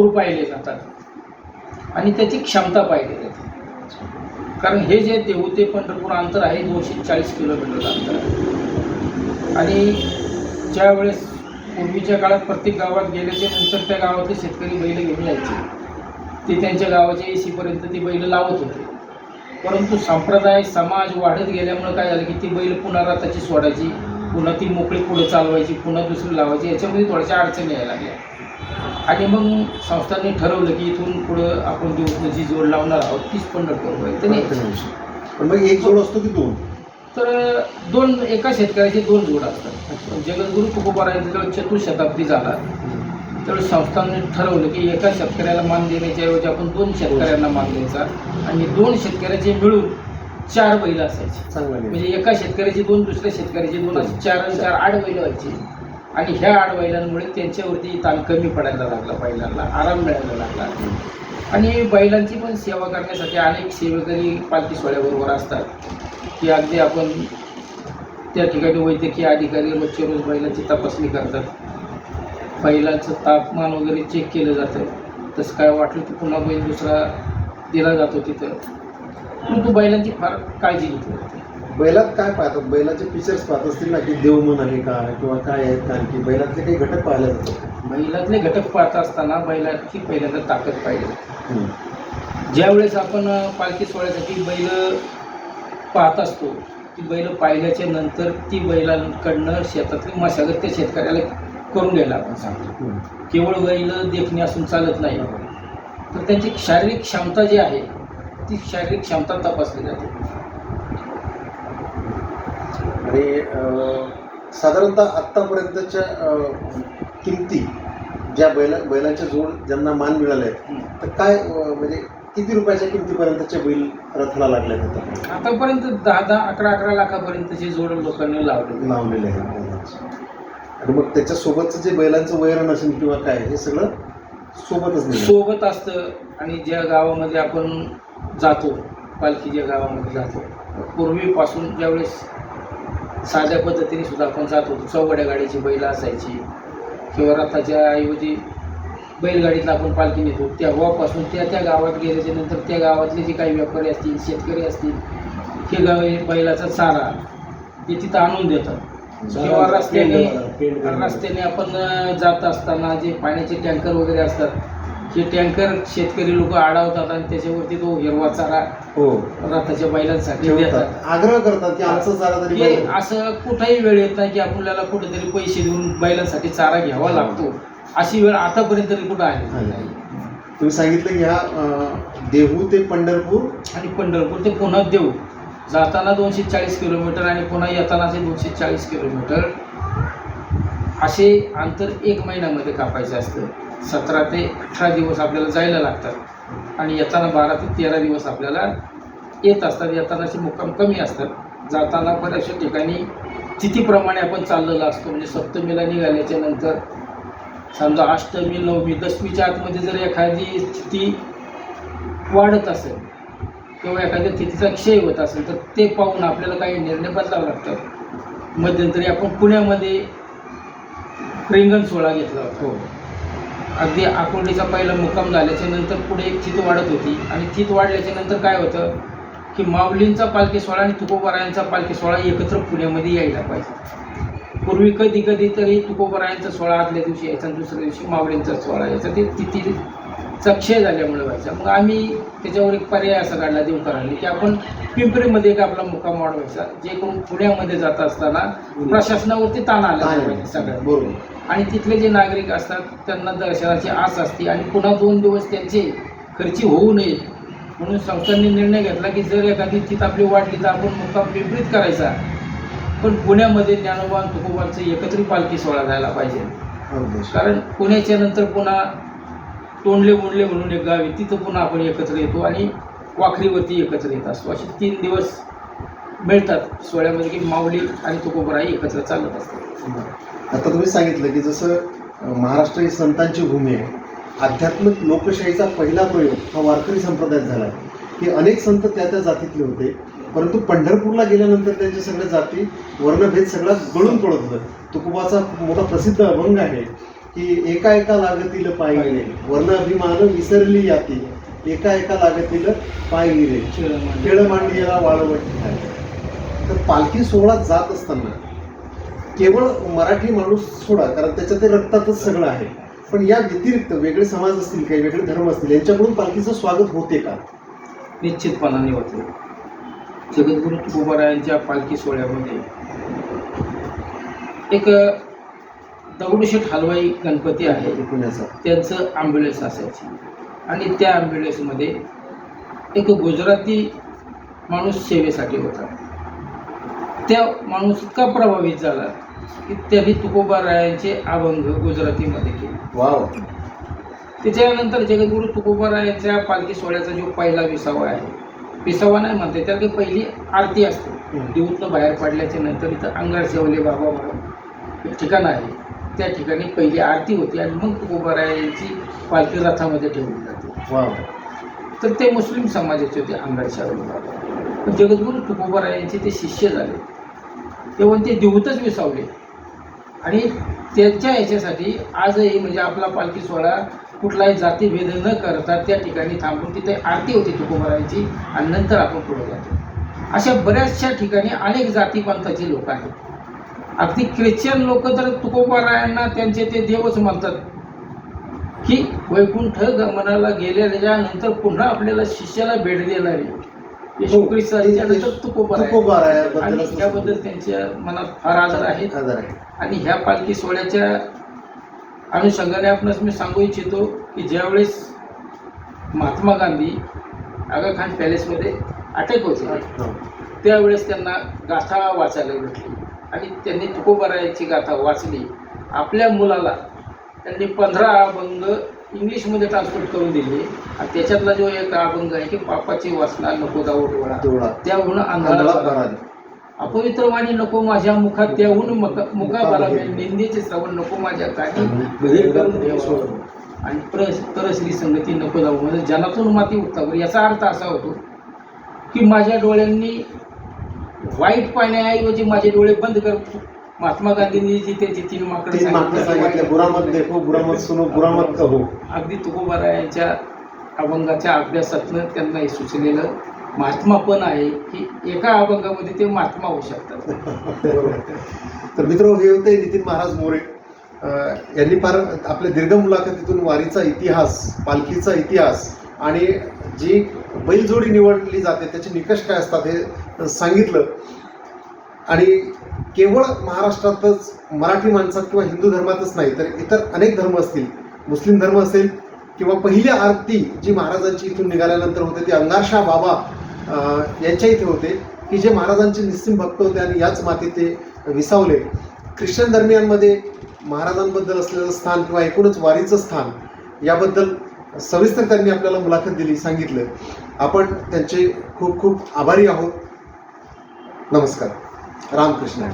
पाहिले जातात. आणि त्याची क्षमता पाहिली जाते. कारण हे जे देऊ ते पंढरपूर अंतर आहे दोनशे चाळीस किलोमीटर अंतर आहे. आणि ज्यावेळेस पूर्वीच्या काळात प्रत्येक गावात गेल्याच्यानंतर त्या गावातले शेतकरी बैल घेऊन यायचे. ते त्यांच्या गावाच्या एसीपर्यंत ती बैल लावत होते. परंतु संप्रदाय समाज वाढत गेल्यामुळे काय झालं की ती बैल पुन्हा रथाची सोडायची पुन्हा ती मोकळी पुढे चालवायची पुन्हा दुसरी लावायची याच्यामध्ये थोड्याशा अडचणी यायला लागल्या. आणि मग संस्थांनी ठरवलं की इथून पुढं आपण देऊ जी जोड लावणार आहोत तीच पंढरपूरपर्यंत न्यायची. पण मग एक जोड असतो की दोन? तर दोन एका शेतकऱ्याचे दोन जोड असतात. जगद्गुरू तुकोबारायांचा जेव्हा चतुर्शताब्दी झाला. त्यावेळेस संस्थांनी ठरवलं की एका शेतकऱ्याला मान देण्याच्या ऐवजी आपण दोन शेतकऱ्यांना मान द्यायचा आणि दोन शेतकऱ्याचे मिळून चार बैल असायचे. म्हणजे एका शेतकऱ्याची दोन दुसऱ्या शेतकऱ्याची दोन अशी चार आणि चार आठ बैल व्हायची. आणि ह्या आडबैलांमुळे त्यांच्यावरती ताण कमी पडायला लागला बैलांना आराम मिळायला लागला. आणि बैलांची पण सेवा करण्यासाठी अनेक सेवेकरी पालखी सोहळ्याबरोबर असतात. की अगदी आपण त्या ठिकाणी वैद्यकीय अधिकारी रोजच्या रोज बैलांची तपासणी करतात. बैलांचं तापमान वगैरे चेक केलं जातं. तसं काय वाटलं तर पुन्हा बैल दुसरा दिला जातो तिथं. परंतु बैलांची फार काळजी घेतली जाते. बैलात काय पाहतात? बैलाचे फीचर्स पाहत असतील ना की देवमन आहे का किंवा काय आहेत कारण की बैलातले काही घटक पाहिले जातात बैलातले घटक पाहत असताना बैलाची पहिल्यांदा ताकद पाहिजे. ज्यावेळेस आपण पालखी सोहळ्यासाठी बैल पाहत असतो ती बैल पाहिल्याच्या नंतर ती बैलांकडनं शेतातली मशागत त्या शेतकऱ्याला करून घ्यायला आपण सांगतो. केवळ बैल देखणे असून चालत नाही. तर त्यांची शारीरिक क्षमता जी आहे ती शारीरिक क्षमता तपासली जाते. आणि साधारणतः आत्तापर्यंतच्या किमती ज्या बैला बैलांच्या जोड ज्यांना मान मिळाले आहेत तर काय म्हणजे किती रुपयाच्या किमतीपर्यंतचे बैल रथाला लागले आहेत आता? आतापर्यंत दहा दहा अकरा अकरा लाखापर्यंतचे जोड लोकांनी लावले लावलेले आहेत. आणि मग त्याच्यासोबतचं जे बैलांचं वैरण असेल किंवा काय हे सगळं सोबतच सोबत असतं आणि ज्या गावामध्ये आपण जातो पालखी ज्या गावामध्ये जातो पूर्वीपासून ज्यावेळेस साध्या पद्धतीने सुद्धा आपण जात. होतो चौघड्या गाडीची बैल असायची. किंवा रथाच्या ऐवजी बैलगाडीतला आपण पालखी नेतो. तेव्हापासून त्या त्या गावात गेल्याच्यानंतर त्या गावातले जे काही व्यापारी असतील शेतकरी असतील हे गाव बैलाचा चारा ते तिथं आणून देतात. किंवा रस्त्याने रस्त्याने आपण जात असताना जे पाण्याचे टँकर वगैरे असतात हे टँकर शेतकरी लोक अडवतात आणि त्याच्यावरती तो हिरवा चारा हो. रथाच्या बैलांसाठी देतात. ठेवतात आग्रह करतात की आमचं चारा तरी हे असं कुठेही वेळ येत नाही की आपल्याला कुठेतरी पैसे देऊन बैलांसाठी चारा घ्यावा लागतो. अशी वेळ आतापर्यंत तरी कुठं आली. नाही. तुम्ही सांगितलं की हा अं, देहू ते पंढरपूर? आणि पंढरपूर ते पुन्हा देऊ जाताना दोनशे चाळीस किलोमीटर आणि पुन्हा येतानाचे दोनशे चाळीस किलोमीटर. असे अंतर एक महिन्यामध्ये कापायचं असतं. सतरा ते अठरा दिवस आपल्याला जायला लागतात. आणि येताना बारा ते तेरा दिवस आपल्याला येत असतात. येतानाचे मुक्काम कमी असतात. जाताना बऱ्याचशा ठिकाणी तिथीप्रमाणे आपण चाललेला असतो. म्हणजे सप्तमीला निघाल्याच्या नंतर समजा अष्टमी नवमी दशमीच्या आतमध्ये जर एखादी तिथी वाढत असेल किंवा एखाद्या तिथीचा क्षय होत असेल तर ते पाहून आपल्याला काही निर्णय बदलावे लागतात. मध्यंतरी आपण पुण्यामध्ये रिंगण सोहळा घेतला होता. अगदी आकुर्डीचा पहिला मुक्काम झाल्याच्यानंतर पुढे एक थीत वाढत होती. आणि चित वाढल्याच्या नंतर काय होतं? की माऊलींचा पालखी सोहळा आणि तुकोबरायांचा पालखी सोहळा एकत्र पुण्यामध्ये यायला पाहिजे. पूर्वी कधी कधी तरी तुकोबरायांचा सोहळा आदल्या दिवशी यायचा आणि दुसऱ्या दिवशी माऊलींचा सोहळा यायचा. ते क्षय झाल्यामुळे व्हायचा. मग आम्ही त्याच्यावर एक पर्याय असा काढला देवकरांनी की आपण पिंपरीमध्ये एक आपला मुक्काम वाढवायचा जे करून पुण्यामध्ये जात असताना प्रशासनावरती ताण आला पाहिजे सगळ्यात बरोबर. आणि तिथले जे नागरिक असतात त्यांना दर्शनाची आस असते आणि पुन्हा दोन दिवस त्यांचे खर्ची होऊ नये म्हणून संस्थांनी निर्णय घेतला की जर एखादी चित आपली वाढली तर आपण मुक्काम पिंपरीत करायचा पण पुण्यामध्ये ज्ञानोबा तुकोबांचं एकत्रित पालखी सोहळा झाला पाहिजे. कारण पुण्याच्या नंतर पुन्हा तोंडले बोंडले म्हणून एक गाव आहे. तिथं पुन्हा आपण एकत्र येतो आणि वाखरीवरती एकत्र येत असतो. असे तीन दिवस मिळतात सोहळ्यामध्ये की माऊली आणि तुकोबराई एकत्र चालत असतात. आता तुम्ही सांगितलं की जसं महाराष्ट्र ही संतांची भूमी आहे. आध्यात्मिक लोकशाहीचा पहिला प्रयोग हा वारकरी संप्रदायात झाला. की अनेक संत त्या त्या जातीतले होते. परंतु पंढरपूरला गेल्यानंतर त्यांच्या सगळ्या जाती वर्णभेद सगळा गळून पडत होतं. तुकोबाचा मोठा प्रसिद्ध अभंग आहे. की एका एका लागतील पाय गिरे वर्ण अभिमान विसरली याती एका एका लागतील पाय गिरे खेळ मांडीला वाळवट. तर पालखी सोहळा जात असताना केवळ मराठी माणूस सोडा कारण त्याच्या ते रक्तातच सगळं आहे. पण या व्यतिरिक्त वेगळे समाज असतील काही वेगळे धर्म असतील यांच्याकडून पालखीचं स्वागत होते का? निश्चितपणाने होते. जगद्गुरु तुकोबारायांच्या पालखी सोहळ्यामध्ये एक दगडूशेठ हलवाई गणपती आहे. पुण्याचा. त्यांचं ॲम्ब्युलन्स असायची. आणि त्या ॲम्ब्युलन्समध्ये एक गुजराती माणूस सेवेसाठी होता. त्या माणूस इतका प्रभावित झाला की त्यांनी तुकोबारायांचे अभंग गुजरातीमध्ये केले. वाव. त्याच्यानंतर जगद्गुरु तुकोबारायांच्या पालखी सोहळ्याचा जो पहिला विसावा आहे विसावा नाही म्हणते त्यात एक पहिली आरती असते. दिवसनं बाहेर पडल्याच्या नंतर इथं अंगार शेवले बाबा म्हणून ठिकाण आहे. त्या ठिकाणी पहिली आरती होती आणि मग तुकोबारायांची पालखी रथामध्ये ठेवली जाते. वाव तर ते मुस्लिम समाजाचे होते बाबा पण जगद्गुरु तुकोबारायांचे ते शिष्य झाले. तेव्हा ते दिवतच विसावले. आणि त्यांच्या याच्यासाठी आजही म्हणजे आपला पालखी सोहळा कुठलाही जातीभेद न करता त्या ठिकाणी थांबून तिथे आरती होती तुकोबारायांची आणि नंतर आपण पुढे जातो. अशा बऱ्याचशा ठिकाणी अनेक जातीपंथाचे लोक आहेत. अगदी ख्रिश्चन लोक तर तुकोबारायांना त्यांचे ते देवच म्हणतात की वैकुंठ गमनाला गेलेल्या नंतर पुन्हा आपल्याला शिष्याला भेट देणारी. येशू तुकोबाराय. तुकोबारायाबद्दल आणि त्यांच्या मनात फार आदर आहे. आणि ह्या पालखी सोहळ्याच्या अनुषंगाने आपणास मी सांगू इच्छितो की ज्यावेळेस महात्मा गांधी आगा खान पॅलेसमध्ये अटक होते हा. त्यावेळेस त्यांना गाथा वाचायला भेटली. आणि त्यांनी तुकोबारायाची गाथा वाचली. आपल्या मुलाला त्यांनी पंधरा अभंग इंग्लिशमध्ये ट्रान्सलेट करून दिले. आणि त्याच्यातला जो एक अभंग आहे की पापाची वासना नको दाऊ डोळा. त्याहून अंधारा अपवित्र वाणी नको माझ्या मुखात त्याहून मुखाबाला निंदेचे श्रवण नको माझ्या बहीर करून आणि प्र परश्री संगती नको जाऊ. म्हणजे जनातून माती उत्तावर याचा अर्थ असा होतो की माझ्या डोळ्यांनी वाईट पाहण्याऐवजी माझे डोळे बंद कर. महात्मा गांधींनी जी त्यांची तीन माकडे तीन मागणं सांगितलं. बुरामत देखो बुरामत सुनो बुरामत कहो. अगदी तुकोबारा यांच्या अभंगाच्या अभ्यासातनं त्यांना हे सुचलेलं महात्मा पण आहे की एका अभंगामध्ये ते महात्मा होऊ शकतात. तर मित्र हे होते नितीन महाराज मोरे. अं, यांनी फार आपल्या दीर्घ मुलाखतीतून वारीचा इतिहास पालखीचा इतिहास आणि जी बैलजोडी निवडली जाते त्याचे निकष काय असतात हे सांगितलं. आणि केवळ महाराष्ट्रातच मराठी माणसात किंवा हिंदू धर्मातच नाही तर इतर अनेक धर्म असतील मुस्लिम धर्म असेल किंवा पहिली आरती जी महाराजांची इथून निघाल्यानंतर होते ती अंगारशा बाबा यांच्या इथे होते. की जे महाराजांचे निस्सिम भक्त होते आणि याच मातीत ते विसावले. ख्रिश्चन धर्मियांमध्ये महाराजांबद्दल असलेलं स्थान किंवा एकूणच वारीचं स्थान याबद्दल सविस्तर त्यांनी आपल्याला मुलाखत दिली सांगितलं. आपण त्यांचे खूप खूप आभारी आहोत. नमस्कार. रामकृष्ण.